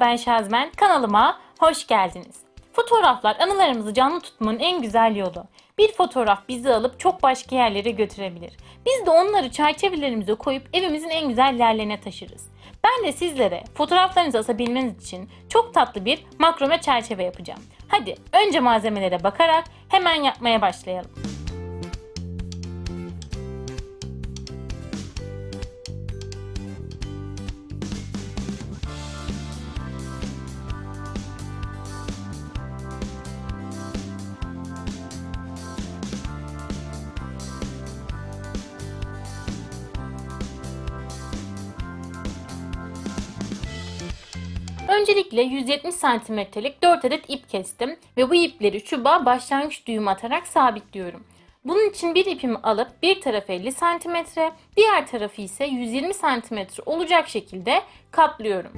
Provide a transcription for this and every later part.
Ben Şazmen. Kanalıma hoş geldiniz. Fotoğraflar anılarımızı canlı tutmanın en güzel yolu. Bir fotoğraf bizi alıp çok başka yerlere götürebilir. Biz de onları çerçevelerimize koyup evimizin en güzel yerlerine taşırız. Ben de sizlere fotoğraflarınızı asabilmeniz için çok tatlı bir makrome çerçeve yapacağım. Hadi önce malzemelere bakarak hemen yapmaya başlayalım. Öncelikle 170 santimetrelik 4 adet ip kestim ve bu ipleri çubuğa başlangıç düğüm atarak sabitliyorum. Bunun için bir ipimi alıp bir tarafı 50 santimetre, diğer tarafı ise 120 santimetre olacak şekilde katlıyorum.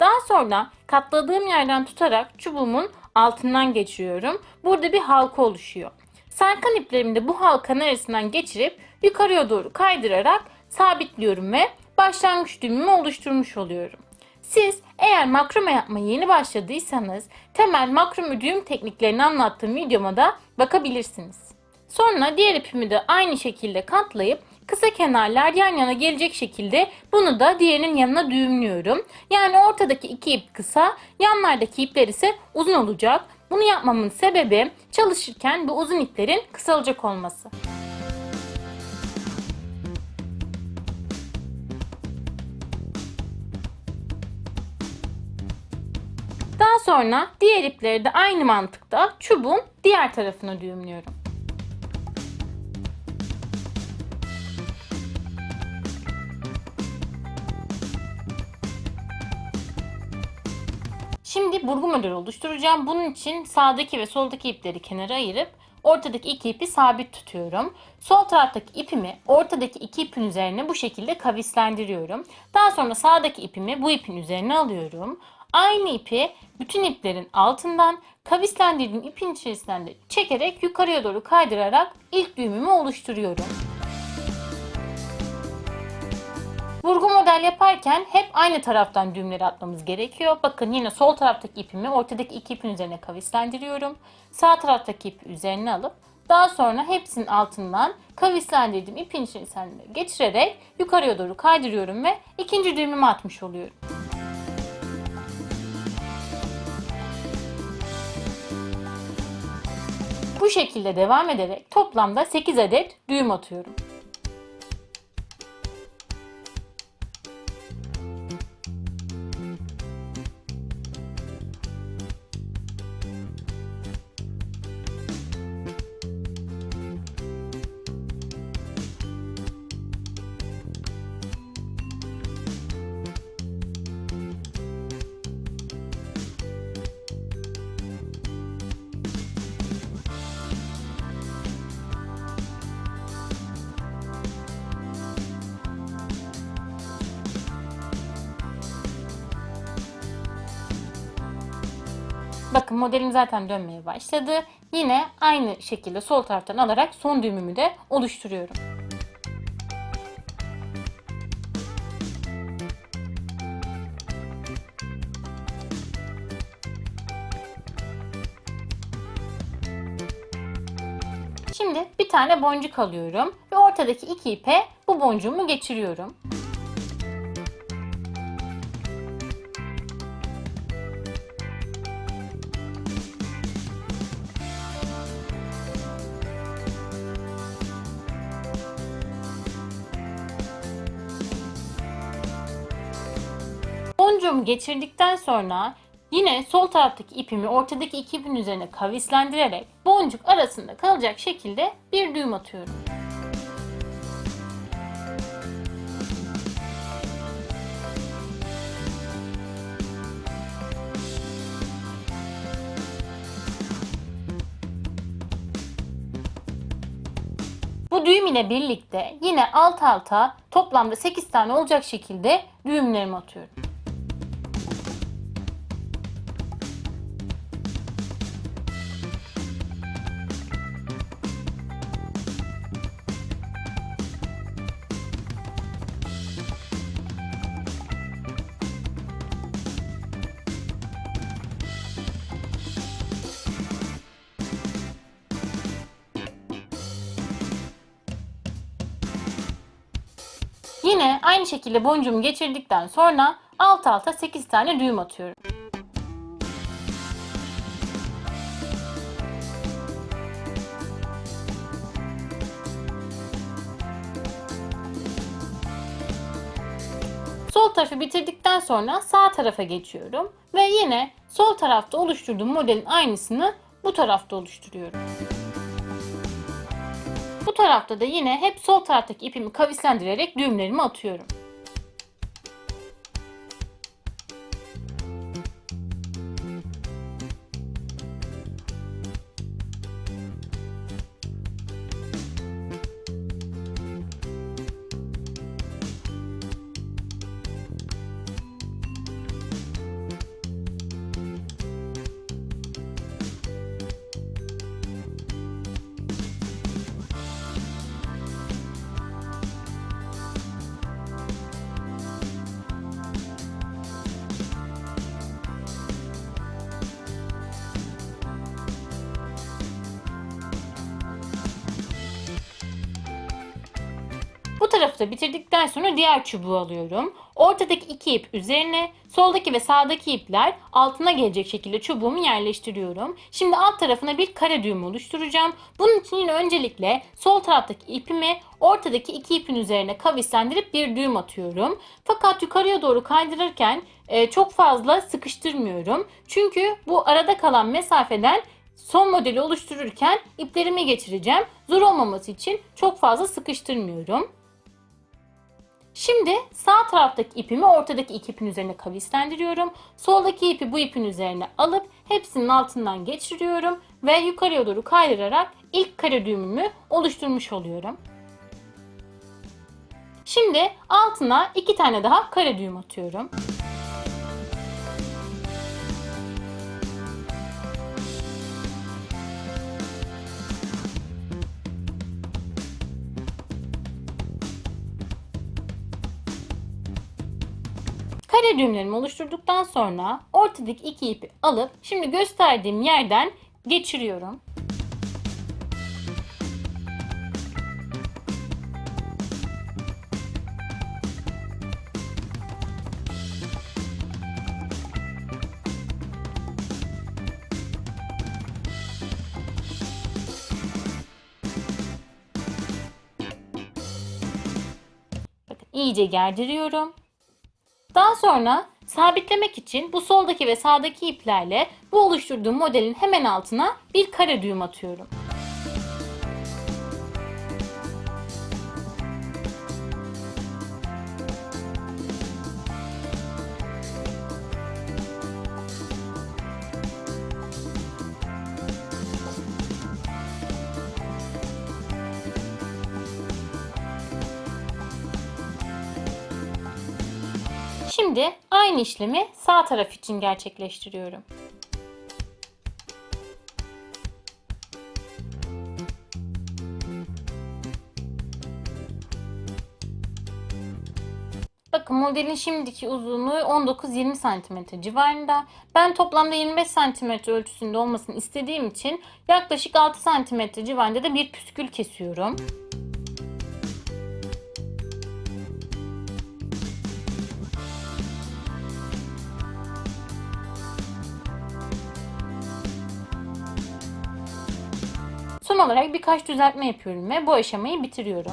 Daha sonra katladığım yerden tutarak çubuğumun altından geçiriyorum. Burada bir halka oluşuyor. Sarkan iplerimi de bu halkanın arasından geçirip yukarıya doğru kaydırarak sabitliyorum ve başlangıç düğümümü oluşturmuş oluyorum. Siz eğer makrome yapmaya yeni başladıysanız temel makrome düğüm tekniklerini anlattığım videoma da bakabilirsiniz. Sonra diğer ipimi de aynı şekilde katlayıp kısa kenarlar yan yana gelecek şekilde bunu da diğerinin yanına düğümlüyorum. Yani ortadaki iki ip kısa, yanlardaki ipler ise uzun olacak. Bunu yapmamın sebebi çalışırken bu uzun iplerin kısalacak olması. Sonra diğer ipleri de aynı mantıkta çubuğun diğer tarafına düğümlüyorum. Şimdi burgu modeli oluşturacağım. Bunun için sağdaki ve soldaki ipleri kenara ayırıp ortadaki iki ipi sabit tutuyorum. Sol taraftaki ipimi ortadaki iki ipin üzerine bu şekilde kavislendiriyorum. Daha sonra sağdaki ipimi bu ipin üzerine alıyorum. Aynı ipi bütün iplerin altından kavislendirdiğim ipin içerisinden de çekerek yukarıya doğru kaydırarak ilk düğümümü oluşturuyorum. Vurgu model yaparken hep aynı taraftan düğümleri atmamız gerekiyor. Bakın yine sol taraftaki ipimi ortadaki iki ipin üzerine kavislendiriyorum. Sağ taraftaki ipi üzerine alıp daha sonra hepsinin altından kavislendirdiğim ipin içerisine geçirerek yukarıya doğru kaydırıyorum ve ikinci düğümümü atmış oluyorum. Bu şekilde devam ederek toplamda 8 adet düğüm atıyorum. Bakın modelim zaten dönmeye başladı. Yine aynı şekilde sol taraftan alarak son düğümümü de oluşturuyorum. Şimdi bir tane boncuk alıyorum ve ortadaki iki ipe bu boncuğumu geçiriyorum. Boncuğumu geçirdikten sonra yine sol taraftaki ipimi ortadaki iki ipin üzerine kavislendirerek boncuk arasında kalacak şekilde bir düğüm atıyorum. Bu düğüm ile birlikte yine alt alta toplamda 8 tane olacak şekilde düğümlerimi atıyorum. Yine aynı şekilde boncuğumu geçirdikten sonra alt alta 8 tane düğüm atıyorum. Sol tarafı bitirdikten sonra sağ tarafa geçiyorum ve yine sol tarafta oluşturduğum modelin aynısını bu tarafta oluşturuyorum. Bu tarafta da yine hep sol taraftaki ipimi kavislendirerek düğümlerimi atıyorum. Da bitirdikten sonra diğer çubuğu alıyorum. Ortadaki iki ip üzerine, soldaki ve sağdaki ipler altına gelecek şekilde çubuğumu yerleştiriyorum. Şimdi alt tarafına bir kare düğüm oluşturacağım. Bunun için yine öncelikle sol taraftaki ipimi ortadaki iki ipin üzerine kavislendirip bir düğüm atıyorum. Fakat yukarıya doğru kaydırırken e, çok fazla sıkıştırmıyorum. Çünkü bu arada kalan mesafeden son modeli oluştururken iplerimi geçireceğim. Zor olmaması için çok fazla sıkıştırmıyorum. Şimdi sağ taraftaki ipimi ortadaki iki ipin üzerine kavislendiriyorum. Soldaki ipi bu ipin üzerine alıp hepsinin altından geçiriyorum ve yukarıya doğru kaydırarak ilk kare düğümümü oluşturmuş oluyorum. Şimdi altına iki tane daha kare düğüm atıyorum. Kare düğümlerimi oluşturduktan sonra ortadaki iki ipi alıp şimdi gösterdiğim yerden geçiriyorum. İyice gerdiriyorum. Daha sonra sabitlemek için bu soldaki ve sağdaki iplerle bu oluşturduğum modelin hemen altına bir kare düğüm atıyorum. Şimdi aynı işlemi sağ taraf için gerçekleştiriyorum. Bakın modelin şimdiki uzunluğu 19-20 cm civarında. Ben toplamda 25 cm ölçüsünde olmasını istediğim için yaklaşık 6 cm civarında da bir püskül kesiyorum. Olarak birkaç düzeltme yapıyorum ve bu aşamayı bitiriyorum.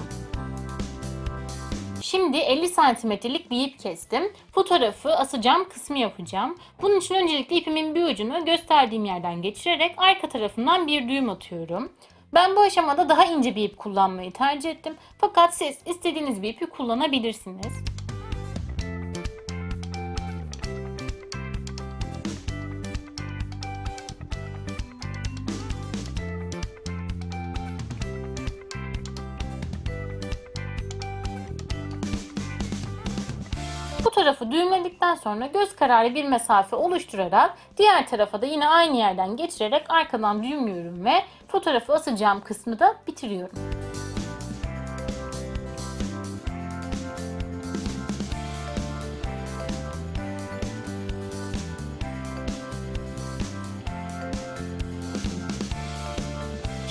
Şimdi 50 santimetrelik bir ip kestim. Fotoğrafı asacağım kısmı yapacağım. Bunun için öncelikle ipimin bir ucunu gösterdiğim yerden geçirerek arka tarafından bir düğüm atıyorum. Ben bu aşamada daha ince bir ip kullanmayı tercih ettim. Fakat siz istediğiniz bir ipi kullanabilirsiniz. Tarafı düğümledikten sonra göz kararı bir mesafe oluşturarak diğer tarafa da yine aynı yerden geçirerek arkadan düğümlüyorum ve fotoğrafı asacağım kısmı da bitiriyorum.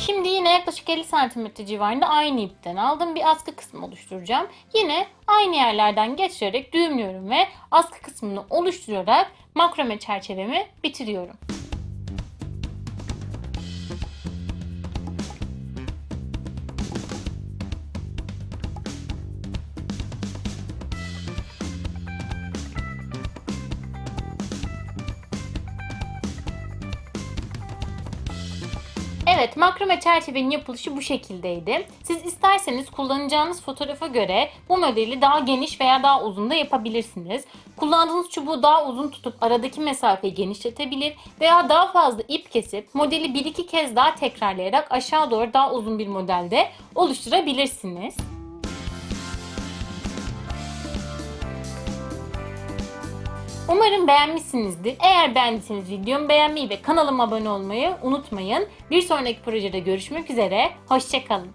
Şimdi yine yaklaşık 50 cm civarında aynı ipten aldım. Bir askı kısmı oluşturacağım. Yine aynı yerlerden geçirerek düğümlüyorum ve askı kısmını oluşturarak makrome çerçevemi bitiriyorum. Evet, makrome çerçevenin yapılışı bu şekildeydi. Siz isterseniz kullanacağınız fotoğrafa göre bu modeli daha geniş veya daha uzun da yapabilirsiniz. Kullandığınız çubuğu daha uzun tutup aradaki mesafeyi genişletebilir veya daha fazla ip kesip modeli 1-2 kez daha tekrarlayarak aşağı doğru daha uzun bir modelde oluşturabilirsiniz. Umarım beğenmişsinizdir. Eğer beğendiyseniz videomu beğenmeyi ve kanalıma abone olmayı unutmayın. Bir sonraki projede görüşmek üzere. Hoşçakalın.